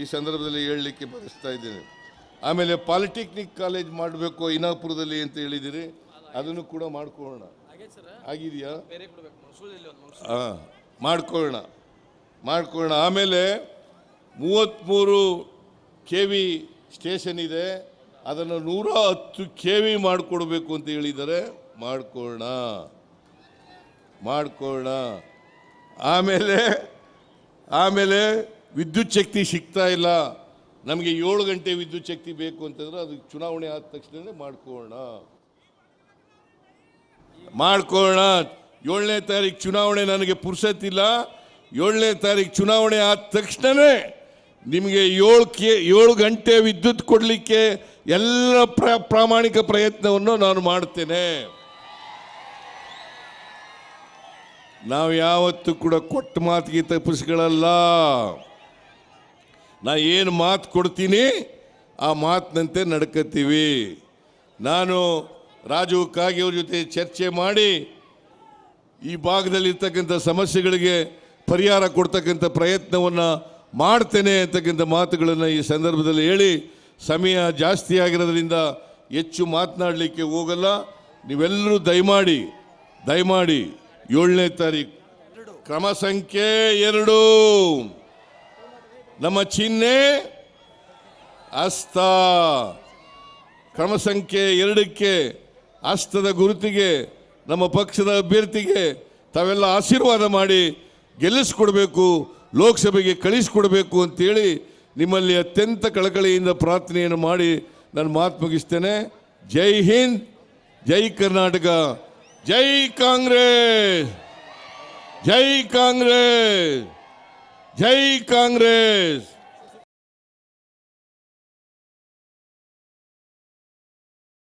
ಈ ಸಂದರ್ಭದಲ್ಲಿ ಹೇಳಲಿಕ್ಕೆ ಬಯಸ್ತಾ ಇದ್ದೇನೆ. ಆಮೇಲೆ ಪಾಲಿಟೆಕ್ನಿಕ್ ಕಾಲೇಜ್ ಮಾಡಬೇಕು ಇನಾಪುರದಲ್ಲಿ ಅಂತ ಹೇಳಿದಿರಿ ಅದನ್ನು ಕೂಡ ಮಾಡ್ಕೊಳ್ಳೋಣ. ಆಗಿದೆಯಾ? ಹಾಂ ಮಾಡ್ಕೊಳ್ಳೋಣ ಮಾಡ್ಕೊಳ್ಳೋಣ. ಆಮೇಲೆ ಮೂವತ್ತ್ಮೂರು ಕೆ ವಿ ಸ್ಟೇಷನ್ ಇದೆ, ಅದನ್ನು ನೂರ ಹತ್ತು ಕೆ ವಿ ಮಾಡಿಕೊಡ್ಬೇಕು ಅಂತ ಹೇಳಿದರೆ ಮಾಡ್ಕೊಳ್ಳೋಣ ಮಾಡ್ಕೊಳ್ಳೋಣ. ಆಮೇಲೆ ಆಮೇಲೆ ವಿದ್ಯುತ್ ಶಕ್ತಿ ಸಿಗ್ತಾ ಇಲ್ಲ, ನಮಗೆ ಏಳು ಗಂಟೆ ವಿದ್ಯುತ್ ಶಕ್ತಿ ಬೇಕು ಅಂತಂದ್ರೆ ಅದು ಚುನಾವಣೆ ಆದ ತಕ್ಷಣನೇ ಮಾಡ್ಕೊಳ್ಳೋಣ. ಮಾಡ್ಕೊಳ್ಳೋಣ. ಏಳನೇ ತಾರೀಕು ಚುನಾವಣೆ ನನಗೆ ಪುರ್ಸತ್ತಿಲ್ಲ ಏಳನೇ ತಾರೀಕು ಚುನಾವಣೆ ಆದ ತಕ್ಷಣವೇ ನಿಮಗೆ ಏಳು ಕೆ, ಏಳು ಗಂಟೆ ವಿದ್ಯುತ್ ಕೊಡಲಿಕ್ಕೆ ಎಲ್ಲ ಪ್ರ, ಪ್ರಾಮಾಣಿಕ ಪ್ರಯತ್ನವನ್ನು ನಾನು ಮಾಡ್ತೇನೆ. ನಾವು ಯಾವತ್ತೂ ಕೂಡ ಕೊಟ್ಟ ಮಾತಿಗೆ ತಪ್ಪಿಸ್ಕೊಳ್ಳಲ್ಲ. ನಾ ಏನು ಮಾತು ಕೊಡ್ತೀನಿ, ಆ ಮಾತಿನಂತೆ ನಡ್ಕೋತೀವಿ. ನಾನು ರಾಜು ಕಾಗೆ ಅವ್ರ ಜೊತೆ ಚರ್ಚೆ ಮಾಡಿ, ಈ ಭಾಗದಲ್ಲಿರ್ತಕ್ಕಂಥ ಸಮಸ್ಯೆಗಳಿಗೆ ಪರಿಹಾರ ಕೊಡ್ತಕ್ಕಂಥ ಪ್ರಯತ್ನವನ್ನು ಮಾಡ್ತೇನೆ ಅಂತಕ್ಕಂಥ ಮಾತುಗಳನ್ನು ಈ ಸಂದರ್ಭದಲ್ಲಿ ಹೇಳಿ, ಸಮಯ ಜಾಸ್ತಿ ಆಗಿರೋದ್ರಿಂದ ಹೆಚ್ಚು ಮಾತನಾಡಲಿಕ್ಕೆ ಹೋಗಲ್ಲ. ನೀವೆಲ್ಲರೂ ದಯಮಾಡಿ ದಯಮಾಡಿ ಏಳನೇ ತಾರೀಕು ಕ್ರಮ ಸಂಖ್ಯೆ ಎರಡು. ನಮ್ಮ ಚಿಹ್ನೆ ಹಸ್ತ ಕ್ರಮ ಸಂಖ್ಯೆ ಎರಡಕ್ಕೆ ಅಸ್ತದ ಗುರುತಿಗೆ, ನಮ್ಮ ಪಕ್ಷದ ಅಭ್ಯರ್ಥಿಗೆ ತಾವೆಲ್ಲ ಆಶೀರ್ವಾದ ಮಾಡಿ ಗೆಲ್ಲಿಸ್ಕೊಡ್ಬೇಕು, ಲೋಕಸಭೆಗೆ ಕಳಿಸ್ಕೊಡ್ಬೇಕು ಅಂತೇಳಿ ನಿಮ್ಮಲ್ಲಿ ಅತ್ಯಂತ ಕಳಕಳಿಯಿಂದ ಪ್ರಾರ್ಥನೆಯನ್ನು ಮಾಡಿ ನಾನು ಮಾತು ಮುಗಿಸ್ತೇನೆ. ಜೈ ಹಿಂದ್, ಜೈ ಕರ್ನಾಟಕ, ಜೈ ಕಾಂಗ್ರೆಸ್ ಜೈ ಕಾಂಗ್ರೆಸ್. ಜೈ ಕಾಂಗ್ರೆಸ್